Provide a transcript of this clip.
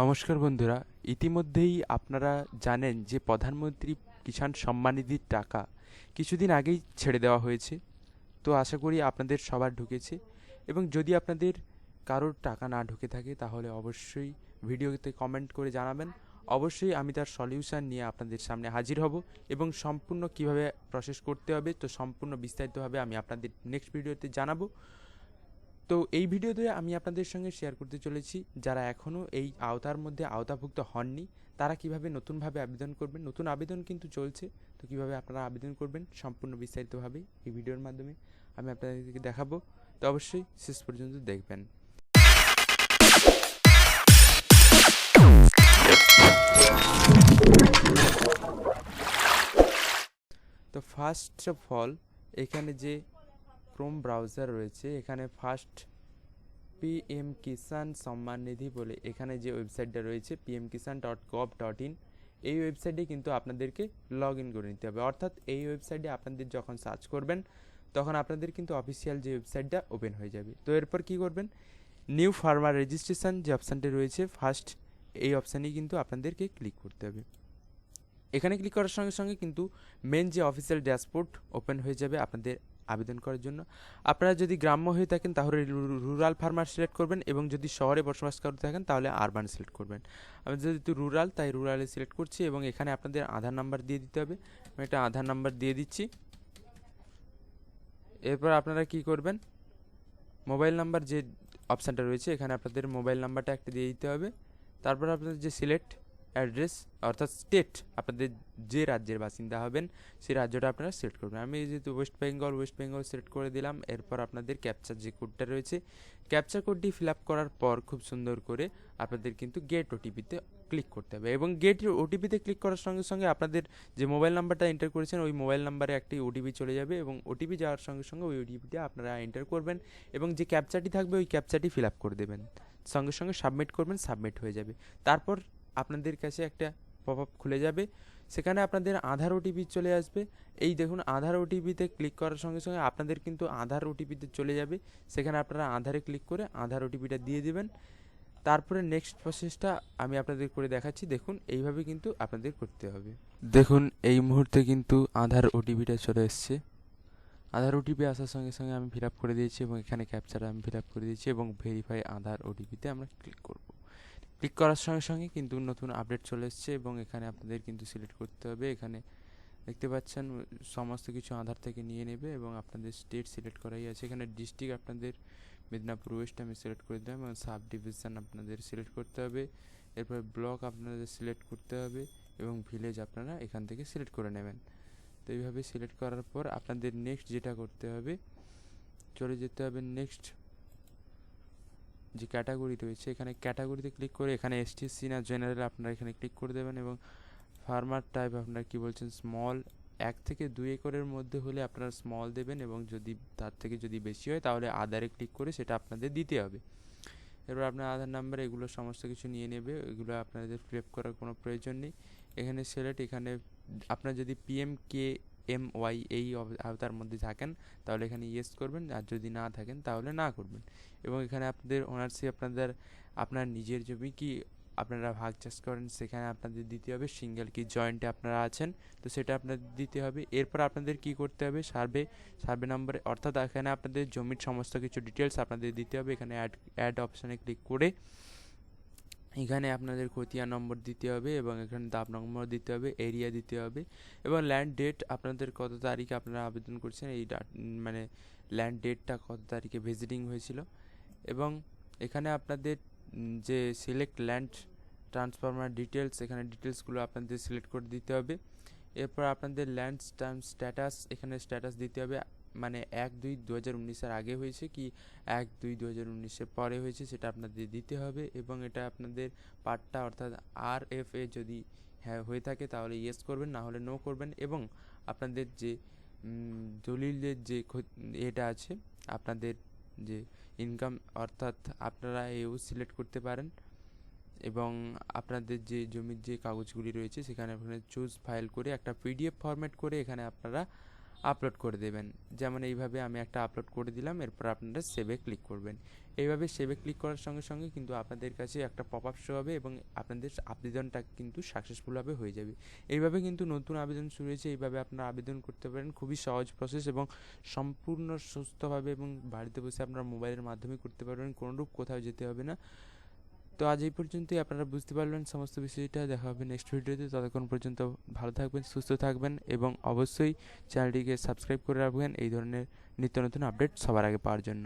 নমস্কার বন্ধুরা, ইতিমধ্যেই আপনারা জানেন যে প্রধানমন্ত্রী কিষাণ সম্মান নিধির টাকা কিছুদিন আগেই ছেড়ে দেওয়া হয়েছে। তো আশা করি আপনাদের সবার ঢুকেছে এবং যদি আপনাদের কারোর টাকা না ঢুকে থাকে তাহলে অবশ্যই ভিডিওতে কমেন্ট করে জানাবেন। অবশ্যই আমি তার সলিউশন নিয়ে আপনাদের সামনে হাজির হব এবং সম্পূর্ণ কীভাবে প্রসেস করতে হবে, তো সম্পূর্ণ বিস্তারিতভাবে আমি আপনাদের নেক্সট ভিডিওতে জানাব। তো এই ভিডিওতে আমি আপনাদের সঙ্গে শেয়ার করতে চলেছি যারা এখনও এই আওতার মধ্যে আওতাভুক্ত হননি, তারা কীভাবে নতুনভাবে আবেদন করবেন, নতুন আবেদন কিন্তু চলছে, তো কীভাবে আপনারা আবেদন করবেন সম্পূর্ণ বিস্তারিতভাবে এই ভিডিওর মাধ্যমে আমি আপনাদেরকে দেখাবো, তো অবশ্যই শেষ পর্যন্ত দেখবেন। তো ফার্স্ট অফ অল এখানে যে ক্রোম ব্রাউজার রয়েছে। এখানে ফার্স্ট পিএম কিষাণ সম্মান নিধি বলে এখানে যে ওয়েবসাইটটা রয়েছে PM Kisan dot gov dot in এই ওয়েবসাইটে কিন্তু আপনাদেরকে লগ ইন করে নিতে হবে। অর্থাৎ এই ওয়েবসাইটে আপনাদের যখন সার্চ করবেন, তখন আপনাদের কিন্তু অফিসিয়াল যে ওয়েবসাইটটা ওপেন হয়ে যাবে। তো এরপর কি করবেন? নিউ ফার্মার রেজিস্ট্রেশন যে অপশানটি রয়েছে ফার্স্ট এই অপশানেই কিন্তু আপনাদেরকে ক্লিক করতে হবে। এখানে ক্লিক করার সঙ্গে সঙ্গে কিন্তু মেন যে অফিসিয়াল ড্যাশবোর্ড ওপেন হয়ে যাবে আপনাদের আবেদন করার জন্য। আপনারা যদি গ্রাম্য হয়ে থাকেন, তাহলে রুরাল ফার্মার সিলেক্ট করবেন এবং যদি শহরে বসবাস করতে থাকেন, তাহলে আরবান সিলেক্ট করবেন। আমি যেহেতু রুরাল, তাই রুরালে সিলেক্ট করছি এবং এখানে আপনাদের আধার নাম্বার দিয়ে দিতে হবে। আমি একটা আধার নাম্বার দিয়ে দিচ্ছি। এরপর আপনারা কি করবেন? মোবাইল নাম্বার যে অপশানটা রয়েছে, এখানে আপনাদের মোবাইল নাম্বারটা একটা দিয়ে দিতে হবে। তারপর আপনাদের যে সিলেক্ট অ্যাড্রেস, অর্থাৎ স্টেট আপনাদের যে রাজ্যের বাসিন্দা হবেন, সেই রাজ্যটা আপনারা সিলেক্ট করবেন। আমি যেহেতু West Bengal West Bengal select করে দিলাম, এরপর আপনাদের ক্যাপচার যে কোডটা রয়েছে ক্যাপচার কোডটি ফিল আপ করার পর খুব সুন্দর করে আপনাদের কিন্তু গেট ওটিপিতে ক্লিক করতে হবে। এবং গেট ওটিপিতে ক্লিক করার সঙ্গে সঙ্গে আপনাদের যে মোবাইল নাম্বারটা এন্টার করেছেন, ওই মোবাইল নাম্বারে একটি ওটিপি চলে যাবে এবং ওটিপি যাওয়ার সঙ্গে সঙ্গে ওই ওটিপিটা আপনারা এন্টার করবেন এবং যে ক্যাপচারটি থাকবে, ওই ক্যাপচারটি ফিল আপ করে দেবেন। সঙ্গে সঙ্গে সাবমিট করবেন সাবমিট হয়ে যাবে। তারপর আপনাদের কাছে একটা পপ আপ খুলে যাবে। সেখানে আপনাদের আধার ওটিপি চলে আসবে। এই দেখুন, আধার ওটিপিতে ক্লিক করার সঙ্গে সঙ্গে আপনাদের কিন্তু আধার ওটিপিতে চলে যাবে। সেখানে আপনারা আধারে ক্লিক করে আধার ওটিপিটা দিয়ে দেবেন। তারপরে নেক্সট প্রসেসটা আমি আপনাদের করে দেখাচ্ছি। দেখুন, এইভাবে কিন্তু আপনাদের করতে হবে। দেখুন, এই মুহূর্তে কিন্তু আধার ওটিপিটা চলে এসছে। আধার ওটিপি আসার সঙ্গে সঙ্গে আমি ফিল করে দিয়েছি এবং এখানে ক্যাপচার আমি ফিল করে দিয়েছি এবং ভেরিফাই আধার ওটিপিতে আমরা ক্লিক করব। ক্লিক করার সঙ্গে সঙ্গে কিন্তু নতুন আপডেট চলে এসছে এবং এখানে আপনাদের কিন্তু সিলেক্ট করতে হবে। এখানে দেখতে পাচ্ছেন, সমস্ত কিছু আধার থেকে নিয়ে নেবে এবং আপনাদের স্টেট সিলেক্ট করাই আছে। এখানে ডিস্ট্রিক্ট আপনাদের, মেদিনীপুর, ওয়েস্ট আমি সিলেক্ট করে দিলাম এবং সাব ডিভিশন আপনাদের সিলেক্ট করতে হবে। এরপর ব্লক আপনাদের সিলেক্ট করতে হবে এবং ভিলেজ আপনারা এখান থেকে সিলেক্ট করে নেবেন। তো এইভাবে সিলেক্ট করার পর আপনাদের নেক্সট যেটা করতে হবে, চলে যেতে হবে নেক্সট যে ক্যাটাগরি রয়েছে, এখানে ক্যাটাগরিতে ক্লিক করে এখানে এসটিসি না জেনারেল আপনারা এখানে ক্লিক করে দেবেন এবং ফার্মার টাইপ আপনারা কি বলছেন স্মল এক থেকে দুই একরের মধ্যে হলে আপনারা স্মল দেবেন এবং যদি তার থেকে যদি বেশি হয় তাহলে আধারে ক্লিক করে সেটা আপনাদের দিতে হবে। এবার আপনার আধার নাম্বার এগুলো সমস্ত কিছু নিয়ে নেবে, এগুলো আপনাদের ফিল করার কোনো প্রয়োজন নেই। এখানে সিলেক্ট এখানে আপনার যদি পিএম কে এম ওয়াই এই আওতার মধ্যে থাকেন, তাহলে এখানে ইয়েস করবেন, আর যদি না থাকেন তাহলে না করবেন। এবং এখানে আপনাদের ওনারশিপ আপনাদের, আপনার নিজের জমি কি আপনারা ভাগ চাষ করেন, সেখানে আপনাদের দিতে হবে সিঙ্গেল কি জয়েন্টে আপনারা আছেন, তো সেটা আপনাদের দিতে হবে। এরপর আপনাদের কি করতে হবে? সার্ভে সার্ভে নম্বরে অর্থাৎ এখানে আপনাদের জমির সমস্ত কিছু ডিটেলস আপনাদের দিতে হবে। এখানে অ্যাড অ্যাড অপশানে ক্লিক করে এখানে আপনাদের খতিয়া নম্বর দিতে হবে এবং এখানে দাব নম্বর দিতে হবে এরিয়া দিতে হবে এবং ল্যান্ড ডেট আপনাদের কত তারিখে আপনারা আবেদন করছেন, এই মানে ল্যান্ড ডেটটা কত তারিখে ভিজিটিং হয়েছিল এবং এখানে আপনাদের যে সিলেক্ট ল্যান্ড ট্রান্সফরমার ডিটেলস এখানে ডিটেলসগুলো আপনাদের সিলেক্ট করে দিতে হবে। এরপর আপনাদের ল্যান্ড স্ট্যাটাস এখানে স্ট্যাটাস দিতে হবে। মানে এক দুই দু হাজার উনিশের আগে হয়েছে কি এক দুই দু হাজার উনিশের পরে হয়েছে সেটা আপনাদের দিতে হবে এবং এটা আপনাদের পার্টটা অর্থাৎ আর এফ এ যদি হ্যাঁ হয়ে থাকে তাহলে ইয়েস করবেন, না হলে নো করবেন এবং আপনাদের যে দলিলের যে এটা আছে, আপনাদের যে ইনকাম অর্থাৎ আপনারা এও সিলেক্ট করতে পারেন এবং আপনাদের যে জমির যে কাগজগুলি রয়েছে সেখানে আপনারা চুজ ফাইল করে একটা পিডিএফ ফরম্যাট করে এখানে আপনারা আপলোড করে দেবেন। যেমন এইভাবে আমি একটা আপলোড করে দিলাম, এরপর আপনারা সেভে ক্লিক করবেন। এইভাবে সেভে ক্লিক করার সঙ্গে সঙ্গে কিন্তু আপনাদের কাছে একটা পপ আপ শো হবে এবং আপনাদের আবেদনটা কিন্তু সাকসেসফুলভাবে হয়ে যাবে। এইভাবে কিন্তু নতুন আবেদন শুরু হয়েছে, এইভাবে আপনারা আবেদন করতে পারেন। খুবই সহজ প্রসেস এবং সম্পূর্ণ সুস্থভাবে এবং বাড়িতে বসে আপনারা মোবাইলের মাধ্যমে করতে পারবেন। কোনোরূপ কোথাও যেতে হবে না। তো আজ এই পর্যন্তই। আপনারা বুঝতে পারলেন সমস্ত বিষয়টা। দেখা হবে নেক্সট ভিডিওতে ততক্ষণ পর্যন্ত ভালো থাকবেন, সুস্থ থাকবেন এবং অবশ্যই চ্যানেলটিকে সাবস্ক্রাইব করে রাখবেন। এই ধরনের নিত্য নতুন আপডেট সবার আগে পাওয়ার জন্য।